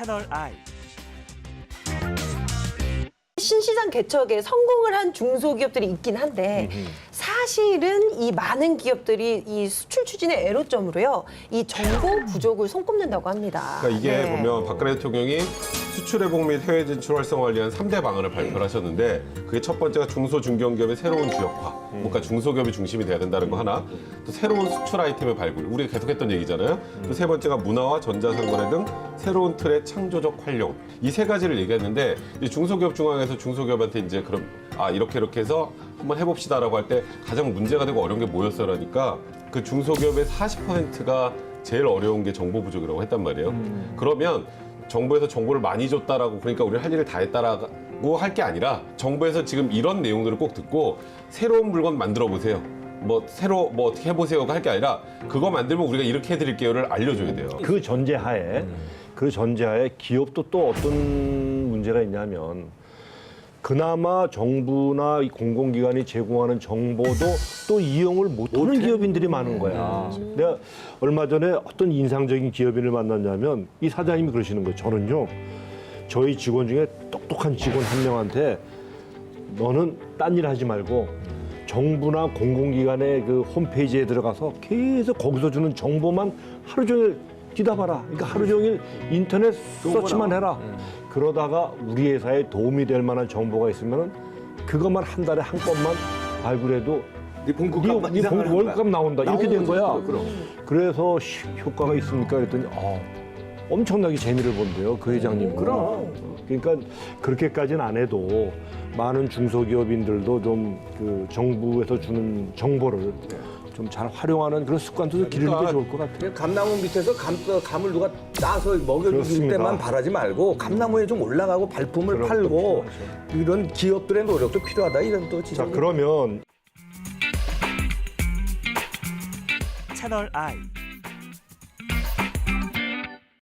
채널 I. 신시장 개척에 성공을 한 중소기업들이 있긴 한데 사실은 이 많은 기업들이 이 수출 추진의 애로점으로요 이 정보 부족을 손꼽는다고 합니다. 그러니까 이게 네. 보면 박근혜 대통령이 수출 회복 및 해외 진출 활성화를 위한 삼대 방안을 발표를 하셨는데 그게 첫 번째가 중소 중견기업의 새로운 주역화. 그러니까 중소기업이 중심이 돼야 된다는 거 하나. 또 새로운 수출 아이템의 발굴. 우리가 계속했던 얘기잖아요. 또 세 번째가 문화와 전자상거래 등 새로운 틀의 창조적 활용. 이 세 가지를 얘기했는데 중소기업 중앙에서 중소기업한테 이제 그럼 아 이렇게 이렇게 해서 한번 해봅시다라고 할 때 가장 문제가 되고 어려운 게 뭐였어라니까 그 중소기업의 40%가 제일 어려운 게 정보 부족이라고 했단 말이에요. 그러면 정부에서 정보를 많이 줬다라고 그러니까 우리 할 일을 다 했다라고 할 게 아니라 정부에서 지금 이런 내용들을 꼭 듣고 새로운 물건 만들어 보세요. 뭐 새로 뭐 어떻게 해보세요가 할 게 아니라 그거 만들면 우리가 이렇게 해드릴게요를 알려줘야 돼요. 그 전제하에 그 전제하에 기업도 또 어떤 문제가 있냐면 그나마 정부나 이 공공기관이 제공하는 정보도 또 이용을 못하는 기업인들이 많은 거야. 내가 얼마 전에 어떤 인상적인 기업인을 만났냐면 이 사장님이 그러시는 거예요. 저는요 저희 직원 중에 똑똑한 직원 한 명한테 너는 딴 일 하지 말고 정부나 공공기관의 그 홈페이지에 들어가서 계속 거기서 주는 정보만 하루 종일 뒤다봐라. 그러니까 하루 종일 인터넷 서치만 해라. 그러다가 우리 회사에 도움이 될 만한 정보가 있으면 그것만 한 달에 한 건만 발굴해도 네 봉급값 월급값 나온다. 이렇게 된 거야. 그래서 시- 효과가 있습니까? 그랬더니 아, 엄청나게 재미를 본대요. 그 회장님. 그럼. 그러니까 그렇게까지는 안 해도 많은 중소기업인들도 좀 그 정부에서 주는 정보를 좀 잘 활용하는 그런 습관도 좀 기르는 게 그러니까 좋을 것 같아요. 그냥 감나무 밑에서 감, 감을 누가 따서 먹여줄 그렇습니다. 때만 바라지 말고 감나무에 좀 올라가고 발품을 그럼, 팔고 그렇죠. 이런 기업들의 노력도 필요하다 이런 또 자, 지적이 그러면 채널 I.